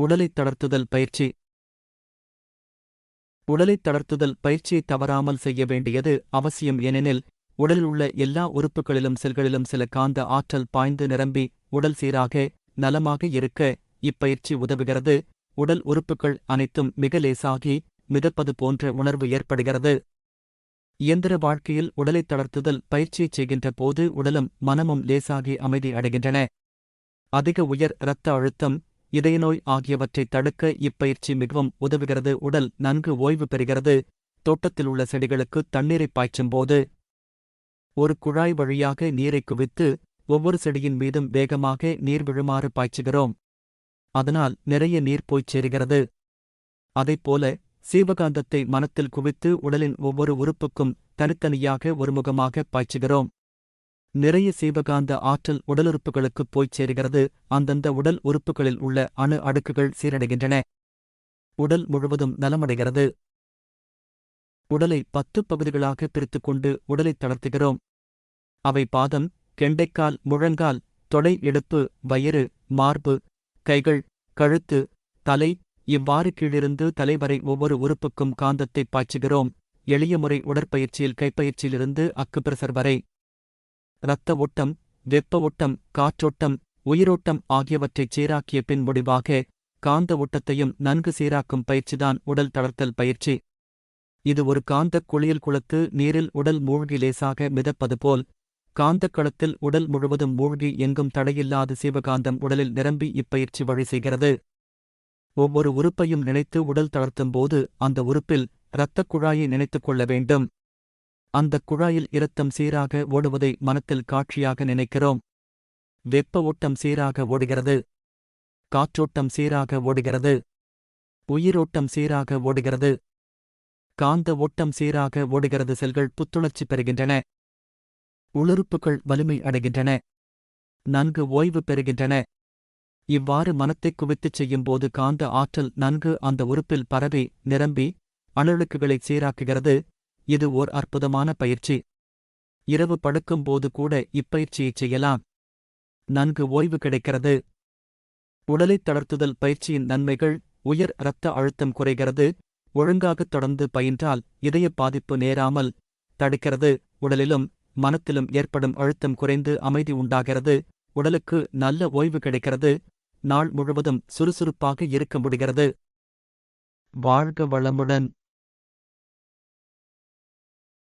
உடலைத் தளர்த்துதல் பயிற்சி. உடலைத் தளர்த்துதல் பயிற்சியை தவறாமல் செய்ய வேண்டியது அவசியம் ஏனெனில் உடலில் உள்ள எல்லா உறுப்புகளிலும் செல்களிலும் சில காந்த ஆற்றல் பாய்ந்து நிரம்பி உடல் சீராக நலமாக இருக்க இப்பயிற்சி உதவுகிறது. உடல் உறுப்புகள் அனைத்தும் மிக லேசாகி மிதப்பது போன்ற உணர்வு ஏற்படுகிறது. இயந்திர வாழ்க்கையில் உடலைத் தளர்த்துதல் பயிற்சி செய்கின்ற போது உடலும் மனமும் லேசாகி அமைதி அடைகின்றன. அதிக உயர் இரத்த அழுத்தம் இதயநோய் ஆகியவற்றைத் தடுக்க இப்பயிற்சி மிகவும் உதவுகிறது. உடல் நன்கு ஓய்வு பெறுகிறது. தோட்டத்தில் உள்ள செடிகளுக்கு தண்ணீரைப் பாய்ச்சும்போது ஒரு குழாய் வழியாக நீரை குவித்து ஒவ்வொரு செடியின் மீதும் வேகமாக நீர் விழுமாறு பாய்ச்சுகிறோம். அதனால் நிறைய நீர் போய்ச் சேருகிறது. அதைப்போல சீவகாந்தத்தை மனத்தில் குவித்து உடலின் ஒவ்வொரு உறுப்புக்கும் தனித்தனியாக ஒருமுகமாக பாய்ச்சுகிறோம். நிறைய சீவகாந்த ஆற்றல் உடலுறுப்புகளுக்குப் போய்ச் சேருகிறது. அந்தந்த உடல் உறுப்புகளில் உள்ள அணு அடுக்குகள் சீரடைகின்றன. உடல் முழுவதும் நலமடைகிறது. உடலை பத்து பகுதிகளாக பிரித்துக்கொண்டு உடலைத் தளர்த்துகிறோம். அவை பாதம் கெண்டைக்கால் முழங்கால் தொடை எடுப்பு வயிறு மார்பு கைகள் கழுத்து தலை. இவ்வாறு கீழிருந்து தலைவரை ஒவ்வொரு உறுப்புக்கும் காந்தத்தை பாய்ச்சுகிறோம். எளிய முறை உடற்பயிற்சியில் கைப்பயிற்சியிலிருந்து அக்குபிரசர் வரை. இரத்த ஓட்டம் வெப்ப ஓட்டம் காற்றோட்டம் உயிரோட்டம் ஆகியவற்றைச் சீராக்கிய பின் முடிவாக காந்த ஓட்டத்தையும் நன்கு சீராக்கும் பயிற்சிதான் உடல் தளர்த்தல் பயிற்சி. இது ஒரு காந்தக் குளியல் குளத்து நீரில் உடல் மூழ்கி லேசாக மிதப்பது போல் காந்தக் களத்தில் உடல் முழுவதும் மூழ்கி எங்கும் தடையில்லாத சிவகாந்தம் உடலில் நிரம்பி இப்பயிற்சி வழி செய்கிறது. ஒவ்வொரு உறுப்பையும் நினைத்து உடல் தளர்த்தும் போது அந்த உறுப்பில் இரத்தக் குழாயை நினைத்துக் கொள்ள வேண்டும். அந்தக் குழாயில் இரத்தம் சீராக ஓடுவதை மனத்தில் காட்சியாக நினைக்கிறோம். வெப்ப ஓட்டம் சீராக ஓடுகிறது. காற்றோட்டம் சீராக ஓடுகிறது. உயிரோட்டம் சீராக ஓடுகிறது. காந்த ஓட்டம் சீராக ஓடுகிறது. செல்கள் புத்துணர்ச்சி பெறுகின்றன. உளறுப்புகள் வலிமை அடைகின்றன. நன்கு ஓய்வு பெறுகின்றன. இவ்வாறு மனத்தைக் குவித்துச் செய்யும்போது காந்த ஆற்றல் நன்கு அந்த உறுப்பில் பரவி நிரம்பி அணுழுக்குகளைச் சீராக்குகிறது. இது ஓர் அற்புதமான பயிற்சி. இரவு படுக்கும்போது கூட இப்பயிற்சியைச் செய்யலாம். நன்கு ஓய்வு கிடைக்கிறது. உடலைத் தளர்த்துதல் பயிற்சியின் நன்மைகள் உயர் இரத்த அழுத்தம் குறைகிறது ஒழுங்காகத் தொடர்ந்து பயின்றால் இதய பாதிப்பு நேராமல் தடுக்கிறது உடலிலும் மனத்திலும் ஏற்படும் அழுத்தம் குறைந்து அமைதி உண்டாகிறது உடலுக்கு நல்ல ஓய்வு கிடைக்கிறது நாள் முழுவதும் சுறுசுறுப்பாக இருக்க முடிகிறது. வாழ்க வளமுடன்.